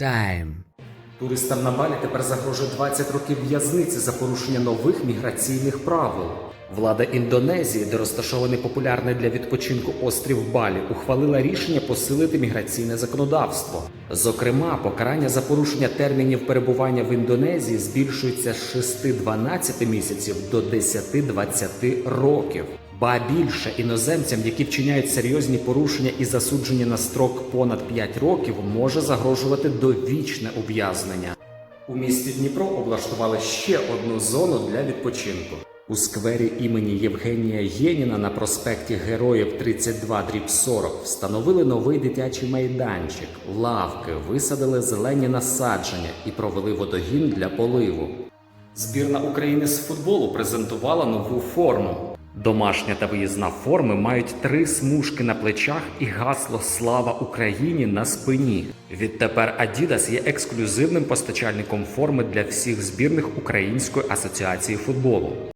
Time. Туристам на Балі тепер загрожує 20 років в'язниці за порушення нових міграційних правил. Влада Індонезії, де розташований популярний для відпочинку острів Балі, ухвалила рішення посилити міграційне законодавство. Зокрема, покарання за порушення термінів перебування в Індонезії збільшується з 6-12 місяців до 10-20 років. Ба більше іноземцям, які вчиняють серйозні порушення і засуджені на строк понад 5 років, може загрожувати довічне ув'язнення. У місті Дніпро облаштували ще одну зону для відпочинку. У сквері імені Євгенія Єніна на проспекті Героїв 32 дріб 40 встановили новий дитячий майданчик, лавки, висадили зелені насадження і провели водогін для поливу. Збірна України з футболу презентувала нову форму. Домашня та виїзна форми мають три смужки на плечах і гасло Слава Україні на спині. Відтепер Adidas є ексклюзивним постачальником форми для всіх збірних Української асоціації футболу.